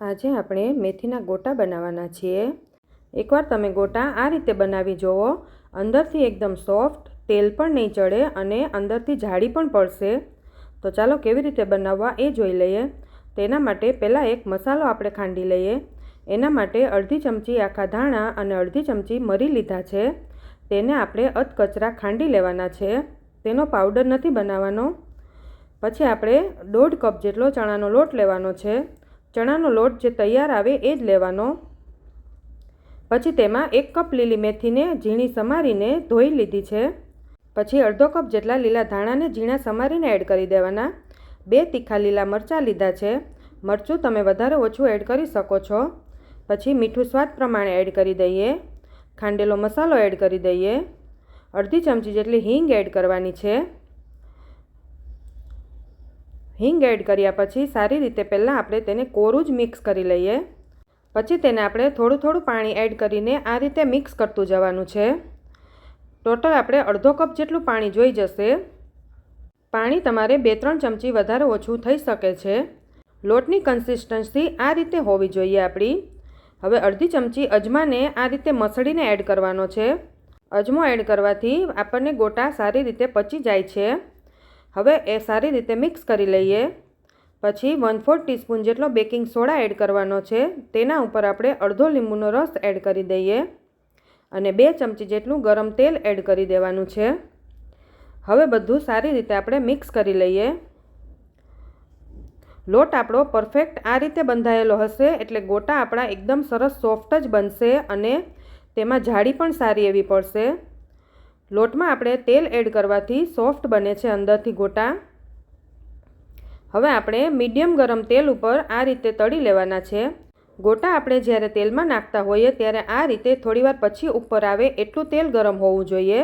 આજે આપણે મેથીના ગોટા બનાવવાના છીએ. એકવાર તમે ગોટા આ રીતે બનાવી જુઓ અંદરથી એકદમ સોફ્ટ, તેલ પણ નહીં ચડે અને અંદરથી જાડી પણ પડશે. તો ચાલો કેવી રીતે બનાવવા એ જોઈ લઈએ. તેના માટે પહેલાં એક મસાલો આપણે ખાંડી લઈએ. એના માટે અડધી ચમચી આખા ધાણા અને અડધી ચમચી મરી લીધા છે. તેને આપણે અધકચરા ખાંડી લેવાના છે. તેનો પાવડર નથી બનાવવાનો. પછી આપણે દોઢ કપ જેટલો ચણાનો લોટ લેવાનો છે. ચણાનો લોટ જે તૈયાર આવે એ જ લેવાનો. પછી તેમાં એક કપ લીલી મેથીને ઝીણી સમારીને ધોઈ લીધી છે. પછી અડધો કપ જેટલા લીલા ધાણાને ઝીણા સમારીને એડ કરી દેવાના. બે તીખા લીલા મરચાં લીધા છે. મરચું તમે વધારે ઓછું એડ કરી શકો છો. પછી મીઠું સ્વાદ પ્રમાણે એડ કરી દઈએ. ખાંડેલો મસાલો એડ કરી દઈએ. અડધી ચમચી જેટલી હિંગ એડ કરવાની છે. હિંગ એડ કર્યા પછી સારી રીતે પહેલાં આપણે તેને કોરું જ મિક્સ કરી લઈએ. પછી તેને આપણે થોડું થોડું પાણી એડ કરીને આ રીતે મિક્સ કરતું જવાનું છે. ટોટલ આપણે અડધો કપ જેટલું પાણી જોઈ જશે. પાણી તમારે બે ત્રણ ચમચી વધારે ઓછું થઈ શકે છે. લોટની કન્સિસ્ટન્સી આ રીતે હોવી જોઈએ આપણી. હવે અડધી ચમચી અજમાને આ રીતે મસળીને એડ કરવાનો છે. અજમો એડ કરવાથી આપણને ગોટા સારી રીતે પચી જાય છે. હવે એ સારી રીતે મિક્સ કરી લઈએ. પછી વન ફોર ટીસ્પૂન જેટલો બેકિંગ સોડા એડ કરવાનો છે, તેના ઉપર આપણે અડધો લીંબુનો રસ એડ કરી દઈએ અને બે ચમચી જેટલું ગરમ તેલ એડ કરી દેવાનું છે. હવે બધું સારી રીતે આપણે મિક્સ કરી લઈએ. લોટ આપણો પરફેક્ટ આ રીતે બંધાયેલો હશે, એટલે ગોટા આપણા એકદમ સરસ સોફ્ટ જ બનશે અને તેમાં જાળી પણ સારી એવી પડશે. લોટમાં આપણે તેલ એડ કરવાથી સોફ્ટ બને છે અંદરથી ગોટા. હવે આપણે મીડિયમ ગરમ તેલ ઉપર આ રીતે તળી લેવાના છે. ગોટા આપણે જ્યારે તેલમાં નાખતા હોઈએ ત્યારે આ રીતે થોડીવાર પછી ઉપર આવે એટલું તેલ ગરમ હોવું જોઈએ.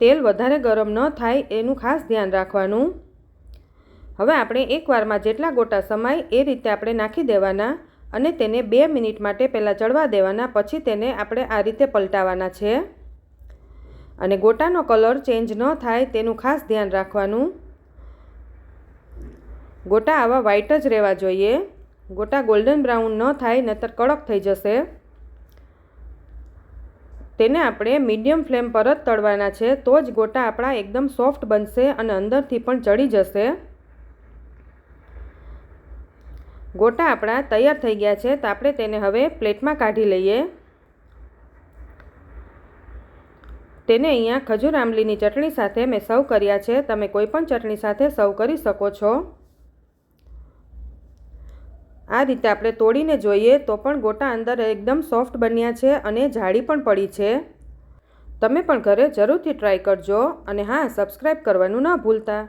તેલ વધારે ગરમ ન થાય એનું ખાસ ધ્યાન રાખવાનું. હવે આપણે એકવારમાં જેટલા ગોટા સમાય એ રીતે આપણે નાખી દેવાના અને તેને બે મિનિટ માટે પહેલાં ચડવા દેવાના, પછી તેને આપણે આ રીતે પલટાવાના છે. અને ગોટાનો કલર ચેન્જ ન થાય તેનું ખાસ ધ્યાન રાખવાનું. ગોટા આવા વ્હાઈટ જ રહેવા જોઈએ. ગોટા ગોલ્ડન બ્રાઉન ન થાય નહીતર કડક થઈ જશે. તેને આપણે મીડિયમ ફ્લેમ પર જ તળવાના છે, તો જ ગોટા આપણા એકદમ સોફ્ટ બનશે અને અંદરથી પણ ચડી જશે. ગોટા આપણા તૈયાર થઈ ગયા છે, તો આપણે તેને હવે પ્લેટમાં કાઢી લઈએ. તેને અહીંયા ખજૂર આંબલીની ચટણી સાથે મેં સર્વ કર્યા છે. તમે કોઈ પણ ચટણી સાથે સર્વ કરી શકો છો. આ રીતે આપણે તોડીને જોઈએ તો પણ ગોટા અંદર એકદમ સોફ્ટ બન્યા છે અને જાડી પણ પડી છે. તમે પણ ઘરે જરૂરથી ટ્રાય કરજો અને હા સબસ્ક્રાઈબ કરવાનું ન ભૂલતા.